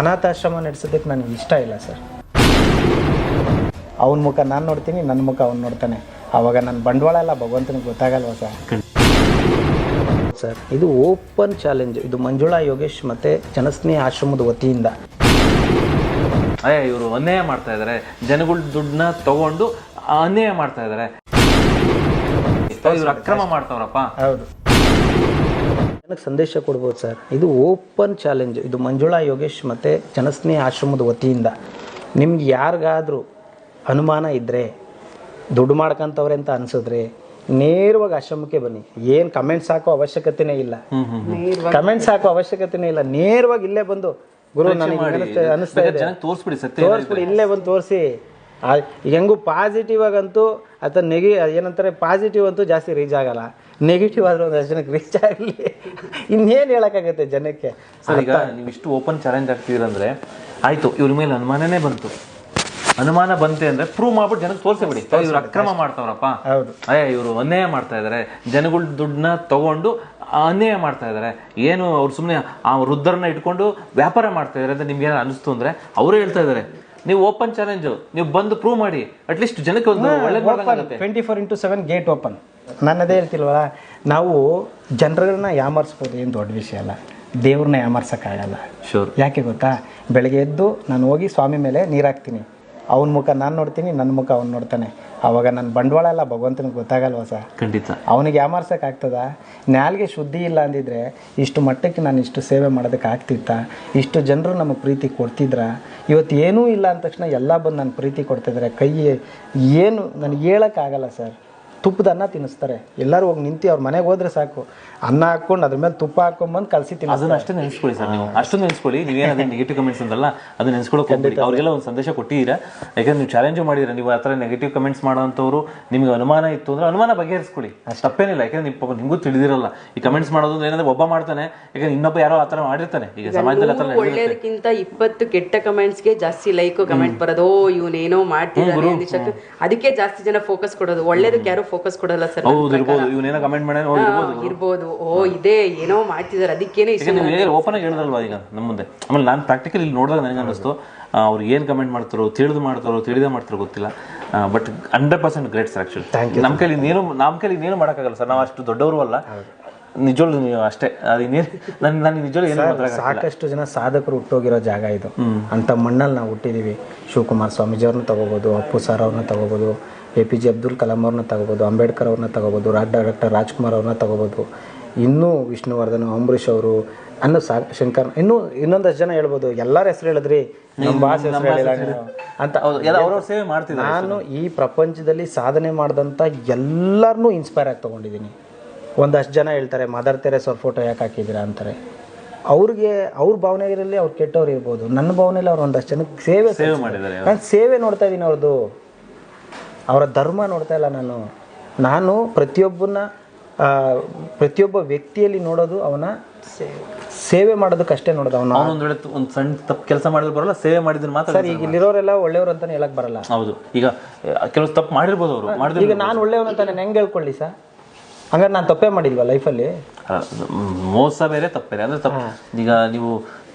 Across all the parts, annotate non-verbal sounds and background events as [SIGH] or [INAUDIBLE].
ಅನಾಥಾಶ್ರಮ ನಡೆಸೋದಕ್ಕೆ ನನಗೆ ಇಷ್ಟ ಇಲ್ಲ ಸರ್. ಅವನ ಮುಖ ನಾನು ನೋಡ್ತೀನಿ ನನ್ನ ಮುಖ ಅವ್ನು ನೋಡ್ತಾನೆ. ಆವಾಗ ನನ್ನ ಬಂಡವಾಳ ಎಲ್ಲ ಭಗವಂತನಿಗೆ ಗೊತ್ತಾಗಲ್ವ ಸರ್? ಸರ್ ಇದು ಓಪನ್ ಚಾಲೆಂಜ್. ಇದು ಮಂಜುಳಾ ಯೋಗೇಶ್ ಮತ್ತು ಜನಸ್ನೇಹ ಆಶ್ರಮದ ವತಿಯಿಂದ. ಅಯ್ಯ ಇವರು ಅನ್ಯಾಯ ಮಾಡ್ತಾ ಇದ್ದಾರೆ ಜನಗಳ ದುಡ್ಡನ್ನ ತಗೊಂಡು ಅನ್ಯಾಯ ಮಾಡ್ತಾ ಇದ್ದಾರೆ ಇವ್ರು ಅಕ್ರಮ ಮಾಡ್ತಾವ್ರಪ್ಪ. ಹೌದು. ಜನಕ್ಕೆ ಸಂದೇಶ ಕೊಡ್ಬೋದು ಸರ್. ಇದು ಓಪನ್ ಚಾಲೆಂಜ್. ಇದು ಮಂಜುಳಾ ಯೋಗೇಶ್ ಮತ್ತು ಜನಸ್ನೇಹಿ ಆಶ್ರಮದ ವತಿಯಿಂದ. ನಿಮ್ಗೆ ಯಾರಿಗಾದರೂ ಅನುಮಾನ ಇದ್ದರೆ ದುಡ್ಡು ಮಾಡ್ಕೊಂತವ್ರೆ ಅಂತ ಅನಿಸಿದ್ರೆ ನೇರವಾಗಿ ಆಶ್ರಮಕ್ಕೆ ಬನ್ನಿ. ಏನು ಕಮೆಂಟ್ಸ್ ಹಾಕೋ ಅವಶ್ಯಕತೆನೇ ಇಲ್ಲ. ಕಮೆಂಟ್ಸ್ ಹಾಕೋ ಅವಶ್ಯಕತೆನೇ ಇಲ್ಲ. ನೇರವಾಗಿ ಇಲ್ಲೇ ಬಂದು ಗುರು ನನಗೆ ಅನಿಸ್ತಾ ಇದೆ. ತೋರಿಸ್ಬಿಡಿ ಇಲ್ಲೇ ಬಂದು ತೋರಿಸಿ. ಹೆಂಗು ಪಾಸಿಟಿವ್ ಆಗಂತೂ ಅಥವಾ ನೆಗಿ ಏನಂತಾರೆ ಪಾಸಿಟಿವ್ ಅಂತೂ ಜಾಸ್ತಿ ರೀಚ್ ಆಗಲ್ಲ. ನೆಗೆಟಿವ್ ಆದ್ರೆ ಒಂದಷ್ಟು ಜನಕ್ಕೆ ರೀಚ್ ಆಗಲಿ. ಇನ್ನೇನು ಹೇಳೋಕ್ಕಾಗತ್ತೆ ಜನಕ್ಕೆ? ಸರ್ ಈಗ ನೀವು ಇಷ್ಟು ಓಪನ್ ಚಾಲೆಂಜ್ ಆಗ್ತಿದ್ದೀರಂದ್ರೆ ಆಯ್ತು ಇವ್ರ ಮೇಲೆ ಅನುಮಾನನೇ ಬಂತು. ಅನುಮಾನ ಬಂತೆ ಅಂದ್ರೆ ಪ್ರೂವ್ ಮಾಡ್ಬಿಟ್ಟು ಜನಕ್ಕೆ ತೋರಿಸ್ಬಿಡಿ ಇವ್ರು ಅಕ್ರಮ ಮಾಡ್ತಾವ್ರಪ್ಪ. ಹೌದು. ಅಯ್ಯ ಇವರು ಅನ್ಯಾಯ ಮಾಡ್ತಾ ಇದ್ದಾರೆ ಜನಗಳ ದುಡ್ಡನ್ನ ತಗೊಂಡು ಅನ್ಯಾಯ ಮಾಡ್ತಾ ಇದ್ದಾರೆ ಏನು ಅವ್ರು ಸುಮ್ಮನೆ ಆ ವೃದ್ಧರನ್ನ ಇಟ್ಕೊಂಡು ವ್ಯಾಪಾರ ಮಾಡ್ತಾ ಇದ್ದಾರೆ ಅಂತ ನಿಮ್ಗೆ ಏನಾರು ಅನಿಸ್ತು ಅಂದ್ರೆ ಅವರೇ ಹೇಳ್ತಾ ಇದ್ದಾರೆ ನೀವು ಓಪನ್ ಚಾಲೆಂಜ್ ನೀವು ಬಂದು ಪ್ರೂವ್ ಮಾಡಿ. ಅಟ್ಲೀಸ್ಟ್ ಜನಕ್ಕೆ ಒಂದು ಒಳ್ಳೆ twenty four into seven gate open ನನ್ನದೇ ಹೇಳ್ತಿಲ್ವಲ್ಲ ನಾವು ಜನರನ್ನ ಯಾಮರ್ಸ್ಬೋದು ಏನು ದೊಡ್ಡ ವಿಷಯ ಅಲ್ಲ. ದೇವ್ರನ್ನ ಯಾಮರ್ಸೋಕ್ಕಾಗಲ್ಲ. ಶೂರ್ ಯಾಕೆ ಗೊತ್ತಾ? ಬೆಳಗ್ಗೆ ಎದ್ದು ನಾನು ಹೋಗಿ ಸ್ವಾಮಿ ಮೇಲೆ ನೀರಾಕ್ತೀನಿ. ಅವನ ಮುಖ ನಾನು ನೋಡ್ತೀನಿ ನನ್ನ ಮುಖ ಅವ್ನು ನೋಡ್ತಾನೆ. ಆವಾಗ ನನ್ನ ಬಂಡವಾಳ ಎಲ್ಲ ಭಗವಂತನಿಗೆ ಗೊತ್ತಾಗಲ್ವ ಸರ್? ಖಂಡಿತ. ಅವನಿಗೆ ಯಾಮಾರ್ಸೋಕ್ಕಾಗ್ತದ ನಾಲ್ಗೆ ಶುದ್ಧಿ ಇಲ್ಲ ಅಂದಿದ್ರೆ ಇಷ್ಟು ಮಟ್ಟಕ್ಕೆ ನಾನು ಇಷ್ಟು ಸೇವೆ ಮಾಡೋದಕ್ಕೆ ಆಗ್ತಿತ್ತ? ಇಷ್ಟು ಜನರು ನಮಗೆ ಪ್ರೀತಿ ಕೊಡ್ತಿದ್ರ? ಇವತ್ತು ಏನೂ ಇಲ್ಲ ಅಂದ ತಕ್ಷಣ ಎಲ್ಲ ಬಂದು ನಾನು ಪ್ರೀತಿ ಕೊಡ್ತಿದ್ರೆ. ಕೈ ಏನು ನನಗೆ ಹೇಳೋಕ್ಕಾಗಲ್ಲ ಸರ್. ತುಪ್ಪದ ಅನ್ನ ತಿನ್ನಿಸ್ತಾರೆ. ಎಲ್ಲರೂ ಹೋಗಿ ನಿಂತು ಅವ್ರ ಮನೆಗೆ ಹೋದ್ರೆ ಸಾಕು. ಅನ್ನ ಹಾಕೊಂಡು ಅದ್ರ ಮೇಲೆ ತುಪ್ಪ ಹಾಕೊಂಡ್ಬಂದು ಕಲಸಿ ತಿನ್ನ ಅದನ್ನ ಅಷ್ಟೇ ನೆನೆಸ್ಕೊಳ್ಳಿ ಸರ್ ನೀವು. ಅಷ್ಟೊಂದು ನೆನೆಸ್ಕೊಳ್ಳಿ. ನೀವೇನಾದ್ರೂ ನೆಗೆಟಿವ್ ಕಮೆಂಟ್ಸ್ ಅಂದಲ್ಲ ಅದನ್ನ ನೆನೆಸ್ಕೊಳ್ಳೋಕೆ ಹೋಗ್ಬೇಡಿ. ಅವ್ರಿಗೆಲ್ಲ ಒಂದು ಸಂದೇಶ ಕೊಟ್ಟಿದ್ದೀರಾ? ಯಾಕಂದ್ರೆ ನೀವು ಚಾಲೆಂಜ್ ಮಾಡಿದ್ರೆ ನೀವು ಆ ಥರ ನೆಗೆಟಿವ್ ಕಮೆಂಟ್ಸ್ ಮಾಡೋಂಥವ್ರು ನಿಮ್ಗೆ ಅನುಮಾನ ಇತ್ತು ಅಂದ್ರೆ ಅನುಮಾನ ಬಗೆಹರಿಸ್ಕೊಳ್ಳಿ. ತಪ್ಪೇನಿಲ್ಲ. ಯಾಕಂದ್ರೆ ನಿಮ್ಮ ಪಾಪ ನಿಮಗೂ ತಿಳಿದಿರಲ್ಲ. ಈ ಕಮೆಂಟ್ಸ್ ಮಾಡೋದು ಅಂದ್ರೆ ಏನಂದ್ರೆ ಒಬ್ಬ ಮಾಡ್ತಾನೆ ಯಾಕಂದ್ರೆ ಇನ್ನೊಬ್ಬ ಯಾರೋ ಆ ಥರ ಮಾಡಿರ್ತಾನೆ. ಈಗ ಸಮಾಜದಲ್ಲಿ ಆ ಥರ ಒಳ್ಳೆಯದಕ್ಕಿಂತ ಒಳ್ಳೇದಕ್ಕಿಂತ ಇಪ್ಪತ್ತು ಕೆಟ್ಟ ಕಮೆಂಟ್ಸ್ಗೆ ಜಾಸ್ತಿ ಲೈಕ್ ಕಮೆಂಟ್ ಬರೋದು ಓ ಇವನೇನೋ ಮಾಡ್ತಿದ್ದಾನೆ ಅಂದಿದ್ದಕ್ಕೆ ಅದಕ್ಕೆ ಜಾಸ್ತಿ ಜನ ಫೋಕಸ್ ಕೊಡೋದು. ಒಳ್ಳೇದಕ್ಕೆ ಯಾರು ಫೋಕಸ್ ಕೊಡಲ್ಲ ಸರ್ ಹೌದು ಇರ್ಬೋದು. ಇವನೇನೋ ಕಮೆಂಟ್ ಇರ್ಬೋದು. ಓ ಇದೇ ಏನೋ ಮಾಡ್ತಿದಾರೆ ಅದಕ್ಕೇನೆ ಇಷ್ಟ ಯಾಕಂದ್ರೆ ನೀವು ಓಪನ್ ಆಗಿ ಹೇಳಿದ್ರಲ್ವಾ ಈಗ ನಮ್ಮ ಮುಂದೆ? ಆಮೇಲೆ ನಾನು ಪ್ರಾಕ್ಟಿಕಲ್ ಇಲ್ಲಿ ನೋಡಿದಾಗ ನನಗೆ ಅನ್ನಿಸ್ತು ಆ, ಅವ್ರು ಏನು ಕಮೆಂಟ್ ಮಾಡ್ತಾರೋ ತಿಳಿದು ಮಾಡ್ತಾರೋ ತಿಳಿದೇ ಮಾಡ್ತಾರೋ ಗೊತ್ತಿಲ್ಲ. But hundred percent great sir actually ನಮ್ಮ ಕೈಲಿ ಇನ್ನೇನು ನಮ್ಮ ಕೈಲಿ ಇನ್ನೇನು ಮಾಡೋಕ್ಕಾಗಲ್ಲ ಸರ್ ನಾವು ಅಷ್ಟು ದೊಡ್ಡವರು ಅಲ್ಲ. ನಿಜವಾಗ್ಲೂ ನೀವು ಅಷ್ಟೇ. ಅದು ಇನ್ನೇನು ನನ್ನ ನನಗೆ ನಿಜವಾಗ್ಲೂ ಏನು ಸಾಕಷ್ಟು ಜನ ಸಾಧಕರು ಹುಟ್ಟೋಗಿರೋ ಜಾಗ ಇದು. ಅಂತ ಮಣ್ಣಲ್ಲಿ ನಾವು ಹುಟ್ಟಿದ್ದೀವಿ ಶಿವಕುಮಾರ್ ಸ್ವಾಮೀಜಿಯವ್ರನ್ನ ತಗೋಬೋದು ಅಪ್ಪು ಸರ್ ಅವ್ರನ್ನ ತಗೋಬೋದು. A P J Abdul Kalam ಅವ್ರನ್ನ ತಗೋಬೋದು ಅಂಬೇಡ್ಕರ್ ಅವ್ರನ್ನ ತಗೋಬೋದು ರಾಜ್ ಡಾಕ್ಟರ್ ರಾಜ್ಕುಮಾರ್ ಅವ್ರನ್ನ ತಗೋಬೋದು. ಇನ್ನೂ ವಿಷ್ಣುವರ್ಧನ್ ಅಂಬರೀಷ್ ಅವರು ಅನ್ನೋ ಸಾ ಶಂಕರ್ ಇನ್ನೂ ಇನ್ನೊಂದಷ್ಟು ಜನ ಹೇಳ್ಬೋದು. ಎಲ್ಲರ ಹೆಸರು ಹೇಳಿದ್ರಿ. ನಮ್ಮ ಭಾಷೆ ಹೆಸರು ಹೇಳಿಲ್ಲ ಅಂತ ಅವ್ರವ್ರ ಸೇವೆ ಮಾಡ್ತೀನಿ ನಾನು ಈ ಪ್ರಪಂಚದಲ್ಲಿ ಸಾಧನೆ ಮಾಡಿದಂಥ ಎಲ್ಲರನ್ನೂ ಇನ್ಸ್ಪೈರ್ ಆಗಿ ತೊಗೊಂಡಿದ್ದೀನಿ. ಒಂದಷ್ಟು ಜನ ಹೇಳ್ತಾರೆ ಮದರ್ ತೆರೇಸ್ ಅವ್ರ ಫೋಟೋ ಯಾಕೆ ಹಾಕಿದ್ದೀರಾ? ಅಂತಾರೆ. ಅವ್ರಿಗೆ ಅವ್ರ ಭಾವನೆ ಇರಲಿ ಅವ್ರು ಕೆಟ್ಟವ್ರು ಇರ್ಬೋದು. ನನ್ನ ಭಾವನೆಯಲ್ಲಿ ಅವ್ರು ಒಂದಷ್ಟು ಜನಕ್ಕೆ ಸೇವೆ ಸೇವೆ ಮಾಡಿದ್ದಾರೆ ನಾನು ಸೇವೆ ನೋಡ್ತಾ ಇದ್ದೀನಿ ಅವ್ರದ್ದು. ಅವರ ಧರ್ಮ ನೋಡ್ತಾ ಇಲ್ಲ ನಾನು. ನಾನು ಪ್ರತಿಯೊಬ್ಬನ ಪ್ರತಿಯೊಬ್ಬ ವ್ಯಕ್ತಿಯಲ್ಲಿ ನೋಡೋದು ಅವನ ಸೇವೆ ಮಾಡೋದಕ್ಕಷ್ಟೇ ನೋಡೋದು ಅವನು. ಒಂದು ವೇಳೆ ಒಂದು ಸಣ್ಣ ತಪ್ಪು ಕೆಲಸ ಮಾಡಿದ್ರು ಬರಲ್ಲ ಸೇವೆ ಮಾಡಿದ್ರೆ ಮಾತ್ರ ಸರ್ ಈಗ ಇಲ್ಲಿರೋರೆಲ್ಲ ಒಳ್ಳೆಯವ್ರು ಅಂತಾನೆ ಹೇಳಕ್ ಬರಲ್ಲ. ಹೌದು. ಈಗ ಕೆಲವು ತಪ್ಪು ಮಾಡಿರ್ಬೋದು ಅವರು ಮಾಡಿದ್ರೆ ಈಗ ನಾನು ಒಳ್ಳೆಯವನು ಅಂತ ನಾನು ಹೆಂಗೆ ಹೇಳ್ಕೊಳ್ಳಿ ಸರ್. ಹಂಗಾರೆ ನಾನು ತಪ್ಪೇ ಮಾಡಿಲ್ವಾ ಲೈಫಲ್ಲಿ? ಮೋಸ ಬೇರೆ ತಪ್ಪು ಬೇರೆ. ಅಂದ್ರೆ ತಪ್ಪು. ಈಗ ನೀವು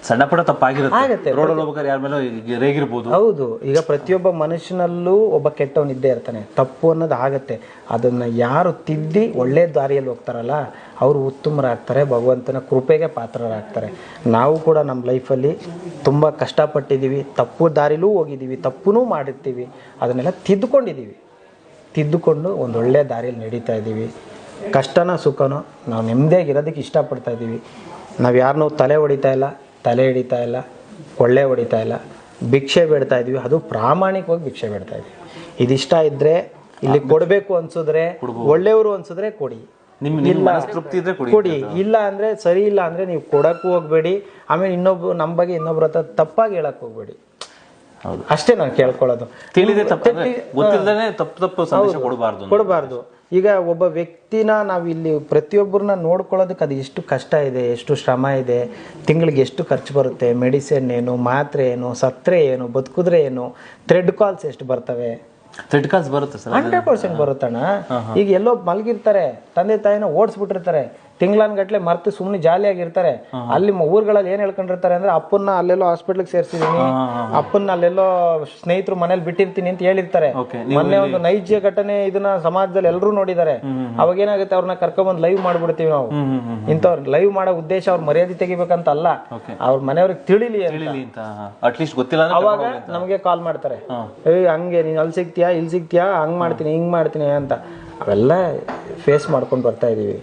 ಸಣ್ಣ ಪುಟ್ಟ ತಪ್ಪಾಗಿರುತ್ತೆ. ರೋಡಲ್ಲಿ ಹೋಗ್ಬೇಕಾದ್ರೆ ಯಾರ ಮೇಲೆ ರೇಗಿರ್ಬೋದು. ಹೌದು. ಈಗ ಪ್ರತಿಯೊಬ್ಬ ಮನುಷ್ಯನಲ್ಲೂ ಒಬ್ಬ ಕೆಟ್ಟವನಿದ್ದೇ ಇರ್ತಾನೆ. ತಪ್ಪು ಅನ್ನೋದು ಆಗತ್ತೆ. ಅದನ್ನು ಯಾರು ತಿದ್ದಿ ಒಳ್ಳೆ ದಾರಿಯಲ್ಲಿ ಹೋಗ್ತಾರಲ್ಲ ಅವರು ಉತ್ತಮರಾಗ್ತಾರೆ ಭಗವಂತನ ಕೃಪೆಗೆ ಪಾತ್ರರಾಗ್ತಾರೆ. ನಾವು ಕೂಡ ನಮ್ಮ ಲೈಫಲ್ಲಿ ತುಂಬ ಕಷ್ಟಪಟ್ಟಿದ್ದೀವಿ. ತಪ್ಪು ದಾರಿಲೂ ಹೋಗಿದ್ದೀವಿ. ತಪ್ಪುನೂ ಮಾಡಿರ್ತೀವಿ. ಅದನ್ನೆಲ್ಲ ತಿದ್ದುಕೊಂಡಿದ್ದೀವಿ. ತಿದ್ದುಕೊಂಡು ಒಂದು ಒಳ್ಳೆ ದಾರಿಯಲ್ಲಿ ನಡೀತಾ ಇದ್ದೀವಿ. ಕಷ್ಟನ ಸುಖನೋ ನಾವು ನೆಮ್ಮದಿಯಾಗಿರೋದಕ್ಕೆ ಇಷ್ಟಪಡ್ತಾ ಇದ್ದೀವಿ. ನಾವು ಯಾರನ್ನೂ ತಲೆ ಹೊಡಿತಾ ಇಲ್ಲ. ತಲೆ ಹಿಡಿತಾ ಇಲ್ಲ ಕೊಳ್ಳೆ ಹೊಡಿತಾ ಇಲ್ಲ ಭಿಕ್ಷೆ ಬೇಡ್ತಾ ಇದ್ವಿ. ಅದು ಪ್ರಾಮಾಣಿಕವಾಗಿ ಭಿಕ್ಷೆ ಬೇಡ್ತಾ ಇದ್ವಿ. ಇದಿಷ್ಟ ಇದ್ರೆ ಇಲ್ಲಿ ಕೊಡಬೇಕು ಅನ್ಸಿದ್ರೆ ಒಳ್ಳೆಯವರು ಅನ್ಸಿದ್ರೆ ಕೊಡಿ. ನಿಮ್ಮ ನಿಮ್ ತೃಪ್ತಿ ಇದ್ರೆ ಕೊಡಿ ಇಲ್ಲ ಅಂದ್ರೆ ಸರಿ ಇಲ್ಲ ಅಂದ್ರೆ ನೀವು ಕೊಡೋಕ್ಕೂ ಹೋಗಬೇಡಿ. ಆಮೇಲೆ ಇನ್ನೊಬ್ರು ನಮ್ಮ ಬಗ್ಗೆ ಇನ್ನೊಬ್ರ ಹತ್ರ ತಪ್ಪಾಗಿ ಹೇಳಕ್ಕೆ ಹೋಗಬೇಡಿ. ಅಷ್ಟೇ ನಾನು ಕೇಳ್ಕೊಳ್ಳೋದು. ತಿಳಿದೆ ತಪ್ಪು. ತಪ್ಪು ಕೊಡಬಾರ್ದು ಕೊಡಬಾರ್ದು. ಈಗ ಒಬ್ಬ ವ್ಯಕ್ತಿನ ನಾವು ಇಲ್ಲಿ ಪ್ರತಿಯೊಬ್ಬರನ್ನ ನೋಡ್ಕೊಳ್ಳೋದಕ್ಕೆ ಅದು ಎಷ್ಟು ಕಷ್ಟ ಇದೆ ಎಷ್ಟು ಶ್ರಮ ಇದೆ ತಿಂಗಳಿಗೆ ಎಷ್ಟು ಖರ್ಚು ಬರುತ್ತೆ ಮೆಡಿಸಿನ್ ಏನು ಮಾತ್ರೆ ಏನು ಸತ್ರೆ ಏನು ಬದುಕಿದ್ರೆ ಏನು ಥ್ರೆಡ್ ಕಾಲ್ಸ್ ಎಷ್ಟು ಬರ್ತವೆ? ಥ್ರೆಡ್ ಕಾಲ್ಸ್ ಬರುತ್ತೆ ಸರ್. ಹಂಡ್ರೆಡ್ ಪರ್ಸೆಂಟ್ ಬರುತ್ತಣ್ಣ. ಈಗ ಎಲ್ಲೋ ಮಲಗಿರ್ತಾರೆ ತಂದೆ ತಾಯಿನ ಓಡಿಸ್ಬಿಟ್ಟಿರ್ತಾರೆ ತಿಂಗ್ಳನ್ಗಟ್ಲೆ ಮರ್ತು ಸುಮ್ಮನೆ ಜಾಲಿಯಾಗಿರ್ತಾರೆ. ಅಲ್ಲಿ ಊರುಗಳಲ್ಲಿ ಏನ್ ಹೇಳ್ಕೊಂಡಿರ್ತಾರೆ ಅಂದ್ರೆ ಅಪ್ಪನ್ನ ಅಲ್ಲೆಲ್ಲೋ ಹಾಸ್ಪಿಟ್ಲಿಗೆ ಸೇರ್ಸಿದೀನಿ ಅಪ್ಪನ್ನ ಅಲ್ಲೆಲ್ಲೋ ಸ್ನೇಹಿತರು ಮನೇಲಿ ಬಿಟ್ಟಿರ್ತೀನಿ ಅಂತ ಹೇಳಿರ್ತಾರೆ. ಮೊನ್ನೆ ಒಂದು ನೈಜ ಘಟನೆ ಇದನ್ನ ಸಮಾಜದಲ್ಲಿ ಎಲ್ಲರೂ ನೋಡಿದ್ದಾರೆ. ಅವಾಗ ಏನಾಗುತ್ತೆ ಅವ್ರನ್ನ ಕರ್ಕೊಂಡ್ಬಂದು ಲೈವ್ ಮಾಡ್ಬಿಡ್ತೀವಿ ನಾವು. ಇಂಥವ್ರು ಲೈವ್ ಮಾಡೋ ಉದ್ದೇಶ ಅವ್ರ ಮರ್ಯಾದೆ ತೆಗಿಬೇಕಂತ ಅಲ್ಲ. ಅವ್ರ ಮನೆಯವ್ರಿಗೆ ತಿಳಿಲಿ ಅಟ್ಲೀಸ್ಟ್ ಗೊತ್ತಿಲ್ಲ ಅವಾಗ ನಮಗೆ ಕಾಲ್ ಮಾಡ್ತಾರೆ. ಏ ಹಂಗೆ ನೀನ್ ಅಲ್ಲಿ ಸಿಗ್ತೀಯಾ ಇಲ್ಲಿ ಸಿಗ್ತೀಯಾ ಹಂಗ್ ಮಾಡ್ತೀನಿ ಹಿಂಗ್ ಮಾಡ್ತೀನಿ ಅಂತ. ಅವೆಲ್ಲ ಫೇಸ್ ಮಾಡ್ಕೊಂಡು ಬರ್ತಾ ಇದೀವಿ.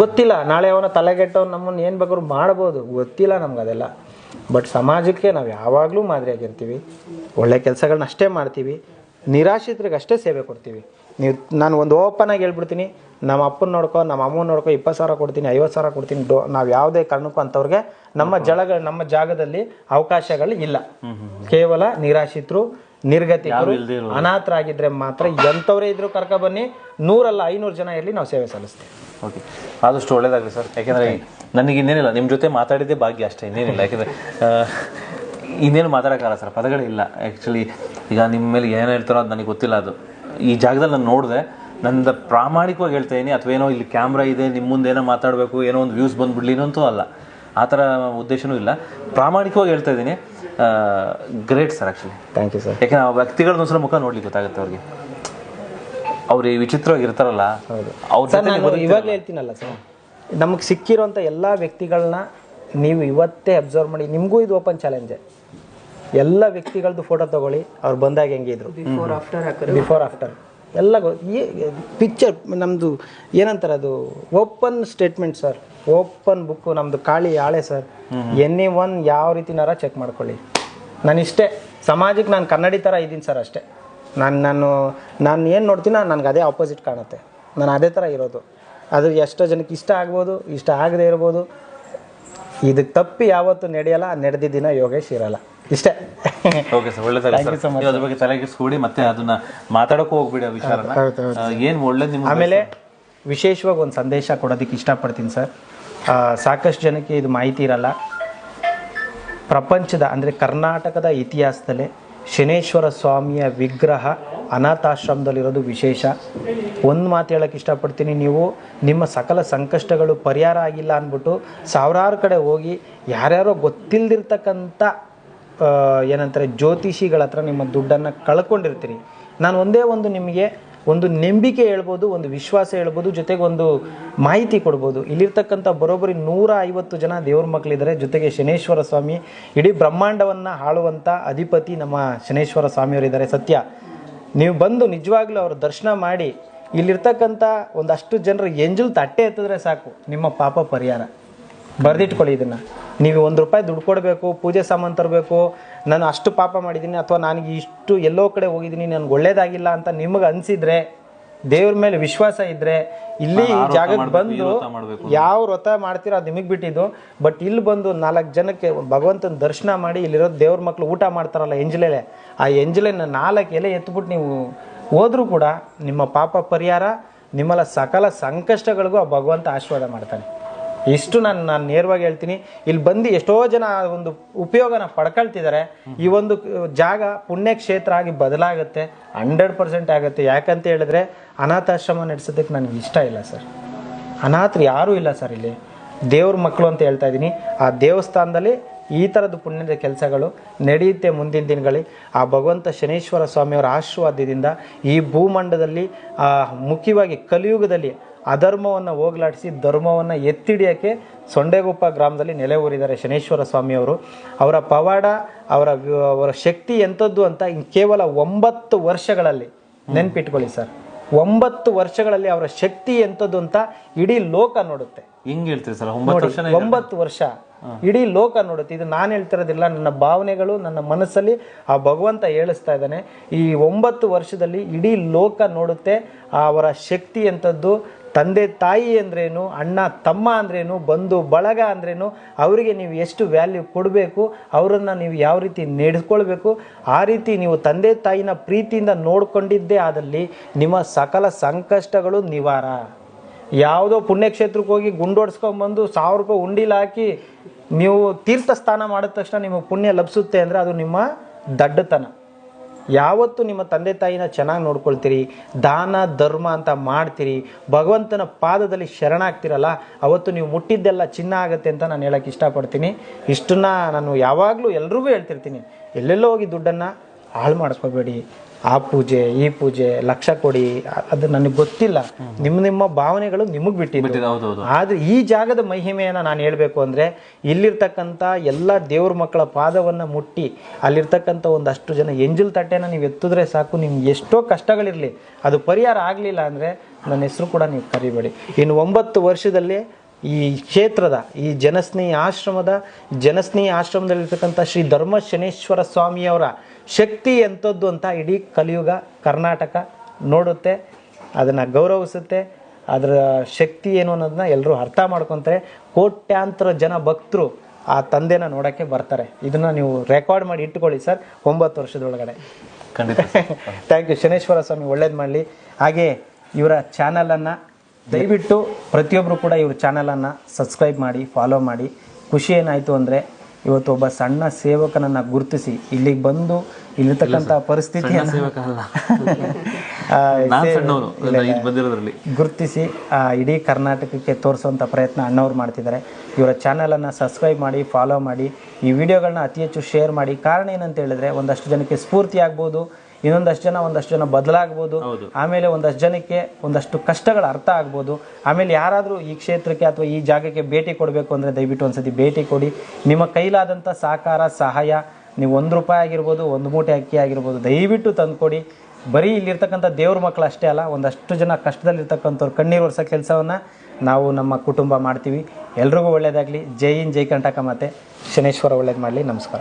ಗೊತ್ತಿಲ್ಲ. ನಾಳೆ ಅವನ ತಲೆಗೆಟ್ಟವ್ ನಮ್ಮನ್ನು ಏನು ಬೇಕಾದ್ರು ಮಾಡ್ಬೋದು. ಗೊತ್ತಿಲ್ಲ ನಮ್ಗೆ ಅದೆಲ್ಲ. ಬಟ್ ಸಮಾಜಕ್ಕೆ ನಾವು ಯಾವಾಗಲೂ ಮಾದರಿಯಾಗಿರ್ತೀವಿ. ಒಳ್ಳೆ ಕೆಲಸಗಳನ್ನ ಅಷ್ಟೇ ಮಾಡ್ತೀವಿ. ನಿರಾಶ್ರಿತರಿಗೆ ಅಷ್ಟೇ ಸೇವೆ ಕೊಡ್ತೀವಿ. ನೀವು ನಾನು ಒಂದು ಓಪನ್ ಆಗಿ ಹೇಳ್ಬಿಡ್ತೀನಿ. ನಮ್ಮ ಅಪ್ಪನ ನೋಡ್ಕೊ ನಮ್ಮ ಅಮ್ಮನ ನೋಡ್ಕೊ ಇಪ್ಪತ್ತು ಸಾವಿರ ಕೊಡ್ತೀನಿ ಐವತ್ತು ಸಾವಿರ ಕೊಡ್ತೀನಿ. ಡೋ ನಾವು ಯಾವುದೇ ಕಾರಣಕ್ಕೂ ಅಂಥವ್ರಿಗೆ ನಮ್ಮ ಜಳಗ ನಮ್ಮ ಜಾಗದಲ್ಲಿ ಅವಕಾಶಗಳು ಇಲ್ಲ. ಕೇವಲ ನಿರಾಶ್ರಿತರು ನಿರ್ಗತಿ ಅನಾಥರಾಗಿದ್ರೆ ಮಾತ್ರ ಎಂಥವರೇ ಇದ್ರು ಕರ್ಕ ಬನ್ನಿ. ನೂರಲ್ಲ ಐನೂರು ಜನ ಇರಲಿ ನಾವು ಸೇವೆ ಸಲ್ಲಿಸ್ತೀವಿ. ಓಕೆ ಆದಷ್ಟು ಒಳ್ಳೇದಾಗಲಿ ಸರ್. ಯಾಕೆಂದರೆ ನನಗೆ ಇನ್ನೇನಿಲ್ಲ ನಿಮ್ಮ ಜೊತೆ ಮಾತಾಡಿದ್ದೇ ಭಾಗ್ಯ ಅಷ್ಟೇ ಇನ್ನೇನಿಲ್ಲ. ಯಾಕೆಂದರೆ ಇನ್ನೇನು ಮಾತಾಡೋಕ್ಕಾಗಲ್ಲ ಸರ್ ಪದಗಳಿಲ್ಲ. ಆ್ಯಕ್ಚುಲಿ ಈಗ ನಿಮ್ಮ ಮೇಲೆ ಏನು ಹೇಳ್ತಾರೋ ಅದು ನನಗೆ ಗೊತ್ತಿಲ್ಲ ಅದು. ಈ ಜಾಗದಲ್ಲಿ ನಾನು ನೋಡಿದೆ ನಂದು ಪ್ರಾಮಾಣಿಕವಾಗಿ ಹೇಳ್ತಾ ಇದ್ದೀನಿ ಅಥವಾ ಏನೋ ಇಲ್ಲಿ ಕ್ಯಾಮ್ರಾ ಇದೆ ನಿಮ್ಮ ಮುಂದೆ ಏನೋ ಮಾತಾಡಬೇಕು ಏನೋ ಒಂದು ವ್ಯೂಸ್ ಬಂದುಬಿಡ್ಲಿ ಅಂತೂ ಅಲ್ಲ. ಆ ಥರ ಉದ್ದೇಶನೂ ಇಲ್ಲ. ಪ್ರಾಮಾಣಿಕವಾಗಿ ಹೇಳ್ತಾ ಇದ್ದೀನಿ great sir actually thank you sir ಯಾಕೆಂದ್ರೆ ಆ ವ್ಯಕ್ತಿಗಳನ್ನ ಒಂದ್ಸಲ ಮುಖ ನೋಡ್ಲಿಕ್ಕೆ ಗೊತ್ತಾಗುತ್ತೆ ಅವ್ರಿಗೆ. ಅವ್ರು ಈ ವಿಚಿತ್ರವಾಗಿ ಇರ್ತಾರಲ್ಲ ಅವ್ರ ಸರ್ ನಾನು ಇವಾಗಲೇ ಹೇಳ್ತೀನಲ್ಲ ಸರ್. ನಮಗೆ ಸಿಕ್ಕಿರೋಂಥ ಎಲ್ಲ ವ್ಯಕ್ತಿಗಳನ್ನ ನೀವು ಇವತ್ತೇ ಅಬ್ಸರ್ವ್ ಮಾಡಿ ನಿಮಗೂ ಇದು ಓಪನ್ ಚಾಲೆಂಜೆ. ಎಲ್ಲ ವ್ಯಕ್ತಿಗಳದ್ದು ಫೋಟೋ ತಗೊಳ್ಳಿ ಅವ್ರು ಬಂದಾಗ ಹೆಂಗಿದ್ರು ಬಿಫೋರ್ ಆಫ್ಟರ್ ಬಿಫೋರ್ ಆಫ್ಟರ್ ಎಲ್ಲ ಪಿಕ್ಚರ್ ನಮ್ಮದು ಏನಂತಾರೆ ಅದು? Open statement sir open book ನಮ್ಮದು ಕಾಳಿ ಆಳೆ ಸರ್ ಎನಿ ಒನ್ ಯಾವ ರೀತಿನಾರ ಚೆಕ್ ಮಾಡ್ಕೊಳ್ಳಿ. ನಾನು ಇಷ್ಟೇ ಸಮಾಜಕ್ಕೆ ನಾನು ಕನ್ನಡಿ ಥರ ಇದ್ದೀನಿ ಸರ್ ಅಷ್ಟೇ. ನಾನು ನಾನು ನಾನು ಏನು ನೋಡ್ತೀನೋ ನನಗೆ ಅದೇ ಆಪೋಸಿಟ್ ಕಾಣುತ್ತೆ. ನಾನು ಅದೇ ಥರ ಇರೋದು. ಅದು ಎಷ್ಟೋ ಜನಕ್ಕೆ ಇಷ್ಟ ಆಗ್ಬೋದು ಇಷ್ಟ ಆಗದೆ ಇರ್ಬೋದು. ಇದಕ್ಕೆ ತಪ್ಪಿ ಯಾವತ್ತು ನಡೆಯಲ್ಲ ನಡೆದಿದ್ದಿನ ಯೋಗೇಶ್ ಇರಲ್ಲ. ಇಷ್ಟೇ. ಓಕೆ ಸರ್ ಒಳ್ಳೆ ಅದ್ರ ಬಗ್ಗೆ ತಲೆಗೆಡಿಸ್ಕೊಡಿ ಮತ್ತೆ ಅದನ್ನ ಮಾತಾಡಕ್ಕೂ ಹೋಗ್ಬಿಡಿ ಆ ವಿಚಾರನ. ಏನು ಒಳ್ಳೆ ಒಳ್ಳೇದು ಆಮೇಲೆ ವಿಶೇಷವಾಗಿ ಒಂದು ಸಂದೇಶ ಕೊಡೋದಕ್ಕೆ ಇಷ್ಟಪಡ್ತೀನಿ ಸರ್ ಆ, ಸಾಕಷ್ಟು ಜನಕ್ಕೆ ಇದು ಮಾಹಿತಿ ಇರಲ್ಲ. ಪ್ರಪಂಚದ ಅಂದರೆ ಕರ್ನಾಟಕದ ಇತಿಹಾಸದಲ್ಲೇ ಶನೇಶ್ವರ ಸ್ವಾಮಿಯ ವಿಗ್ರಹ ಅನಾಥಾಶ್ರಮದಲ್ಲಿರೋದು ವಿಶೇಷ. ಒಂದು ಮಾತು ಹೇಳೋಕ್ಕೆ ಇಷ್ಟಪಡ್ತೀನಿ ನೀವು. ನಿಮ್ಮ ಸಕಲ ಸಂಕಷ್ಟಗಳು ಪರಿಹಾರ ಆಗಿಲ್ಲ ಅಂದ್ಬಿಟ್ಟು ಸಾವಿರಾರು ಕಡೆ ಹೋಗಿ ಯಾರ್ಯಾರೋ ಗೊತ್ತಿಲ್ಲದಿರ್ತಕ್ಕಂಥ ಏನಂತಾರೆ ಜ್ಯೋತಿಷಿಗಳ ಹತ್ರ ನಿಮ್ಮ ದುಡ್ಡನ್ನು ಕಳ್ಕೊಂಡಿರ್ತೀರಿ ನಾನು ಒಂದೇ ಒಂದು ನಿಮಗೆ ಒಂದು ನಂಬಿಕೆ ಹೇಳ್ಬೋದು, ಒಂದು ವಿಶ್ವಾಸ ಹೇಳ್ಬೋದು, ಜೊತೆಗೆ ಒಂದು ಮಾಹಿತಿ ಕೊಡ್ಬೋದು. ಇಲ್ಲಿರ್ತಕ್ಕಂಥ ಬರೋಬ್ಬರಿ ನೂರ ಐವತ್ತು ಜನ ದೇವ್ರ ಮಕ್ಕಳಿದ್ದಾರೆ ಜೊತೆಗೆ ಶನೇಶ್ವರ ಸ್ವಾಮಿ, ಇಡೀ ಬ್ರಹ್ಮಾಂಡವನ್ನು ಆಳುವಂಥ ಅಧಿಪತಿ ನಮ್ಮ ಶನೇಶ್ವರ ಸ್ವಾಮಿಯವರಿದ್ದಾರೆ. ಸತ್ಯ. ನೀವು ಬಂದು ನಿಜವಾಗ್ಲೂ ಅವ್ರ ದರ್ಶನ ಮಾಡಿ, ಇಲ್ಲಿರ್ತಕ್ಕಂಥ ಒಂದಷ್ಟು ಜನರು ಎಂಜಲ್ ತಟ್ಟೆ ಎತ್ತಿದ್ರೆ ಸಾಕು. ನಿಮ್ಮ ಪಾಪ ಪರಿಹಾರ. ಬರೆದಿಟ್ಕೊಳ್ಳಿ ಇದನ್ನು. ನೀವು ಒಂದು ರೂಪಾಯಿ ದುಡ್ಡು ಕೊಡಬೇಕು ಪೂಜೆ ಸಾಮಾನು ತರಬೇಕು ನಾನು ಅಷ್ಟು ಪಾಪ ಮಾಡಿದ್ದೀನಿ ಅಥವಾ ನನಗೆ ಇಷ್ಟು ಎಲ್ಲೋ ಕಡೆ ಹೋಗಿದ್ದೀನಿ ನನಗೆ ಒಳ್ಳೇದಾಗಿಲ್ಲ ಅಂತ ನಿಮಗೆ ಅನಿಸಿದ್ರೆ ದೇವ್ರ ಮೇಲೆ ವಿಶ್ವಾಸ ಇದ್ದರೆ ಇಲ್ಲಿ ಜಾಗಕ್ಕೆ ಬಂದು ಯಾವ ವ್ರತ ಮಾಡ್ತೀರೋ ಅದು ನಿಮಗೆ ಬಿಟ್ಟಿದ್ದು. ಬಟ್ ಇಲ್ಲಿ ಬಂದು ನಾಲ್ಕು ಜನಕ್ಕೆ ಭಗವಂತನ ದರ್ಶನ ಮಾಡಿ ಇಲ್ಲಿರೋ ದೇವ್ರ ಮಕ್ಕಳು ಊಟ ಮಾಡ್ತಾರಲ್ಲ ಎಂಜಲೆಲೆ ಆ ಎಂಜಲೆನ ನಾಲ್ಕು ಎಲೆ ಎತ್ಬಿಟ್ಟು ನೀವು ಹೋದರೂ ಕೂಡ ನಿಮ್ಮ ಪಾಪ ಪರಿಹಾರ ನಿಮ್ಮಲ್ಲ ಸಕಲ ಸಂಕಷ್ಟಗಳಿಗೂ ಆ ಭಗವಂತ ಆಶೀರ್ವಾದ ಮಾಡ್ತಾನೆ. ಇಷ್ಟು ನಾನು ನಾನು ನೇರವಾಗಿ ಹೇಳ್ತೀನಿ. ಇಲ್ಲಿ ಬಂದು ಎಷ್ಟೋ ಜನ ಒಂದು ಉಪಯೋಗನ ಪಡ್ಕೊಳ್ತಿದ್ದಾರೆ ಈ ಒಂದು ಜಾಗ ಪುಣ್ಯಕ್ಷೇತ್ರ ಆಗಿ ಬದಲಾಗುತ್ತೆ ಹಂಡ್ರೆಡ್ ಪರ್ಸೆಂಟ್ ಆಗುತ್ತೆ. ಯಾಕಂತ ಹೇಳಿದ್ರೆ ಅನಾಥಾಶ್ರಮ ನಡೆಸೋದಕ್ಕೆ ನನಗೆ ಇಷ್ಟ ಇಲ್ಲ ಸರ್. ಅನಾಥರು ಯಾರೂ ಇಲ್ಲ ಸರ್ ಇಲ್ಲಿ. ದೇವ್ರ ಮಕ್ಕಳು ಅಂತ ಹೇಳ್ತಾ ಇದ್ದೀನಿ. ಆ ದೇವಸ್ಥಾನದಲ್ಲಿ ಈ ಥರದ ಪುಣ್ಯದ ಕೆಲಸಗಳು ನಡೆಯುತ್ತೆ ಮುಂದಿನ ದಿನಗಳಲ್ಲಿ. ಆ ಭಗವಂತ ಶನೇಶ್ವರ ಸ್ವಾಮಿಯವರ ಆಶೀರ್ವಾದದಿಂದ ಈ ಭೂಮಂಡದಲ್ಲಿ ಮುಖ್ಯವಾಗಿ ಕಲಿಯುಗದಲ್ಲಿ ಅಧರ್ಮವನ್ನು ಹೋಗಲಾಡಿಸಿ ಧರ್ಮವನ್ನು ಎತ್ತಿಡಿಯೋಕ್ಕೆ ಸೊಂಡೆಗುಪ್ಪ ಗ್ರಾಮದಲ್ಲಿ ನೆಲೆ ಊರಿದ್ದಾರೆ ಶನೇಶ್ವರ ಸ್ವಾಮಿಯವರು ಅವರ. ಪವಾಡ ಅವರ ಅವರ ಶಕ್ತಿ ಎಂಥದ್ದು ಅಂತ ಕೇವಲ ಒಂಬತ್ತು ವರ್ಷಗಳಲ್ಲಿ ನೆನ್ಪಿಟ್ಕೊಳ್ಳಿ ಸರ್. ಒಂಬತ್ತು ವರ್ಷಗಳಲ್ಲಿ ಅವರ ಶಕ್ತಿ ಎಂಥದ್ದು ಅಂತ ಇಡೀ ಲೋಕ ನೋಡುತ್ತೆ. ಹೆಂಗ್ ಹೇಳ್ತೀರಿ ಸರ್? ಒಂಬತ್ತು ವರ್ಷ ಒಂಬತ್ತು ವರ್ಷ ಇಡೀ ಲೋಕ ನೋಡುತ್ತೆ. ಇದು ನಾನು ಹೇಳ್ತಿರೋದಿಲ್ಲ ನನ್ನ ಭಾವನೆಗಳು ನನ್ನ ಮನಸ್ಸಲ್ಲಿ ಆ ಭಗವಂತ ಹೇಳಿಸ್ತಾ ಇದ್ದಾನೆ. ಈ ಒಂಬತ್ತು ವರ್ಷದಲ್ಲಿ ಇಡೀ ಲೋಕ ನೋಡುತ್ತೆ ಅವರ ಶಕ್ತಿ ಎಂಥದ್ದು ತಂದೆ ತಾಯಿ ಅಂದ್ರೇನು, ಅಣ್ಣ ತಮ್ಮ ಅಂದ್ರೇನು, ಬಂಧು ಬಳಗ ಅಂದ್ರೇನು, ಅವರಿಗೆ ನೀವು ಎಷ್ಟು ವ್ಯಾಲ್ಯೂ ಕೊಡಬೇಕು, ಅವರನ್ನು ನೀವು ಯಾವ ರೀತಿ ನಡೆಸ್ಕೊಳ್ಬೇಕು, ಆ ರೀತಿ ನೀವು ತಂದೆ ತಾಯಿನ ಪ್ರೀತಿಯಿಂದ ನೋಡ್ಕೊಂಡಿದ್ದೇ ಆದಲ್ಲಿ ನಿಮ್ಮ ಸಕಲ ಸಂಕಷ್ಟಗಳು ನಿವಾರ. ಯಾವುದೋ ಪುಣ್ಯಕ್ಷೇತ್ರಕ್ಕೆ ಹೋಗಿ ಗುಂಡೋಡ್ಸ್ಕೊಂಬಂದು ಸಾವಿರ ರೂಪಾಯಿ ಉಂಡಿಲ್ ಹಾಕಿ ನೀವು ತೀರ್ಥ ಸ್ಥಾನ ಮಾಡಿದ ತಕ್ಷಣ ನಿಮಗೆ ಪುಣ್ಯ ಲಭಿಸುತ್ತೆ ಅಂದರೆ ಅದು ನಿಮ್ಮ ದಡ್ಡತನ. ಯಾವತ್ತು ನಿಮ್ಮ ತಂದೆ ತಾಯಿನ ಚೆನ್ನಾಗಿ ನೋಡ್ಕೊಳ್ತೀರಿ? ದಾನ, ಧರ್ಮ ಅಂತ ಮಾಡ್ತೀರಿ. ಭಗವಂತನ ಪಾದದಲ್ಲಿ ಶರಣಾಗ್ತಿರಲ್ಲ, ಅವತ್ತು ನೀವು ಮುಟ್ಟಿದ್ದೆಲ್ಲ ಚಿನ್ನ ಆಗುತ್ತೆ ಅಂತ ನಾನು ಹೇಳೋಕ್ಕೆ ಇಷ್ಟಪಡ್ತೀನಿ. ಇಷ್ಟನ್ನ ನಾನು ಯಾವಾಗಲೂ ಎಲ್ರಿಗೂ ಹೇಳ್ತಿರ್ತೀನಿ. ಎಲ್ಲೆಲ್ಲೋ ಹೋಗಿ ದುಡ್ಡನ್ನು ಹಾಳು ಮಾಡ್ಕೋಬೇಡಿ ಆ ಪೂಜೆ ಈ ಪೂಜೆ ಲಕ್ಷ ಕೊಡಿ ಅದು ನನಗೆ ಗೊತ್ತಿಲ್ಲ. ನಿಮ್ಮ ನಿಮ್ಮ ಭಾವನೆಗಳು ನಿಮಗೆ ಬಿಟ್ಟಿದ್ದು. ಹೌದು ಆದ್ರೆ ಈ ಜಾಗದ ಮಹಿಮೆಯನ್ನು ನಾನು ಹೇಳಬೇಕು ಅಂದ್ರೆ ಇಲ್ಲಿರ್ತಕ್ಕಂಥ ಎಲ್ಲ ದೇವ್ರ ಮಕ್ಕಳ ಪಾದವನ್ನು ಮುಟ್ಟಿ ಅಲ್ಲಿರ್ತಕ್ಕಂಥ ಒಂದಷ್ಟು ಜನ ಎಂಜಲ್ ತಟ್ಟೆನ ನೀವು ಎತ್ತಿದ್ರೆ ಸಾಕು ನಿಮ್ಗೆ ಎಷ್ಟೋ ಕಷ್ಟಗಳಿರಲಿ. ಅದು ಪರಿಹಾರ ಆಗಲಿಲ್ಲ ಅಂದ್ರೆ ನನ್ನ ಹೆಸರು ಕೂಡ ನೀವು ಕರಿಬೇಡಿ. ಇನ್ನು ಒಂಬತ್ತು ವರ್ಷದಲ್ಲಿ ಈ ಕ್ಷೇತ್ರದ ಈ ಜನಸ್ನೇಹಿ ಆಶ್ರಮದ ಜನಸ್ನೇಹಿ ಆಶ್ರಮದಲ್ಲಿರ್ತಕ್ಕಂಥ ಶ್ರೀ ಧರ್ಮ ಶನೇಶ್ವರ ಸ್ವಾಮಿಯವರ ಶಕ್ತಿ ಎಂಥದ್ದು ಅಂತ ಇಡೀ ಕಲಿಯುಗ ಕರ್ನಾಟಕ ನೋಡುತ್ತೆ ಅದನ್ನು ಗೌರವಿಸುತ್ತೆ ಅದರ ಶಕ್ತಿ ಏನು ಅನ್ನೋದನ್ನ ಎಲ್ಲರೂ ಅರ್ಥ ಮಾಡ್ಕೊತಾರೆ. ಕೋಟ್ಯಾಂತರ ಜನ ಭಕ್ತರು ಆ ತಂದೆನ ನೋಡೋಕ್ಕೆ ಬರ್ತಾರೆ. ಇದನ್ನು ನೀವು ರೆಕಾರ್ಡ್ ಮಾಡಿ ಇಟ್ಕೊಳ್ಳಿ ಸರ್ ಒಂಬತ್ತು ವರ್ಷದೊಳಗಡೆ. ಖಂಡಿತ. ಥ್ಯಾಂಕ್ ಯು [LAUGHS] ಶನೇಶ್ವರ ಸ್ವಾಮಿ ಒಳ್ಳೇದು ಮಾಡಲಿ. ಹಾಗೆ ಇವರ ಚಾನಲನ್ನು ದಯವಿಟ್ಟು ಪ್ರತಿಯೊಬ್ಬರು ಕೂಡ ಇವ್ರ ಚಾನಲನ್ನು ಸಬ್ಸ್ಕ್ರೈಬ್ ಮಾಡಿ ಫಾಲೋ ಮಾಡಿ. ಖುಷಿ ಏನಾಯಿತು ಅಂದರೆ ಇವತ್ತು ಒಬ್ಬ ಸಣ್ಣ ಸೇವಕನನ್ನ ಗುರುತಿಸಿ ಇಲ್ಲಿಗೆ ಬಂದು ಇಲ್ಲಿರ್ತಕ್ಕಂಥ ಪರಿಸ್ಥಿತಿ [LAUGHS] ಗುರುತಿಸಿ ಆ, ಇಡೀ ಕರ್ನಾಟಕಕ್ಕೆ ತೋರಿಸುವಂಥ ಪ್ರಯತ್ನ ಅಣ್ಣವ್ರು ಮಾಡ್ತಿದ್ದಾರೆ. ಇವರ ಚಾನಲನ್ನು ಸಬ್ಸ್ಕ್ರೈಬ್ ಮಾಡಿ ಫಾಲೋ ಮಾಡಿ ಈ ವಿಡಿಯೋಗಳನ್ನ ಅತಿ ಹೆಚ್ಚು ಶೇರ್ ಮಾಡಿ. ಕಾರಣ ಏನಂತ ಹೇಳಿದ್ರೆ ಒಂದಷ್ಟು ಜನಕ್ಕೆ ಸ್ಫೂರ್ತಿ ಆಗ್ಬೋದು. ಇನ್ನೊಂದಷ್ಟು ಜನ ಒಂದಷ್ಟು ಜನ ಬದಲಾಗ್ಬೋದು. ಆಮೇಲೆ ಒಂದಷ್ಟು ಜನಕ್ಕೆ ಒಂದಷ್ಟು ಕಷ್ಟಗಳ ಅರ್ಥ ಆಗ್ಬೋದು. ಆಮೇಲೆ ಯಾರಾದರೂ ಈ ಕ್ಷೇತ್ರಕ್ಕೆ ಅಥವಾ ಈ ಜಾಗಕ್ಕೆ ಭೇಟಿ ಕೊಡಬೇಕು ಅಂದರೆ ದಯವಿಟ್ಟು ಒಂದ್ಸತಿ ಭೇಟಿ ಕೊಡಿ. ನಿಮ್ಮ ಕೈಲಾದಂಥ ಸಹಕಾರ ಸಹಾಯ ನೀವು ಒಂದು ರೂಪಾಯಿ ಆಗಿರ್ಬೋದು ಒಂದು ಮೂಟೆ ಅಕ್ಕಿ ಆಗಿರ್ಬೋದು ದಯವಿಟ್ಟು ತಂದುಕೊಡಿ. ಬರೀ ಇಲ್ಲಿರ್ತಕ್ಕಂಥ ದೇವ್ರ ಮಕ್ಕಳು ಅಷ್ಟೇ ಅಲ್ಲ ಒಂದಷ್ಟು ಜನ ಕಷ್ಟದಲ್ಲಿರ್ತಕ್ಕಂಥವ್ರು ಕಣ್ಣೀರು ವರ್ಷ ಕೆಲಸವನ್ನು ನಾವು ನಮ್ಮ ಕುಟುಂಬ ಮಾಡ್ತೀವಿ. ಎಲ್ರಿಗೂ ಒಳ್ಳೆಯದಾಗಲಿ ಜೈ ಇನ್ ಜೈ ಕಂಟಕ ಮತ್ತೆ ಶನೇಶ್ವರ ಒಳ್ಳೇದು ಮಾಡಲಿ. ನಮಸ್ಕಾರ.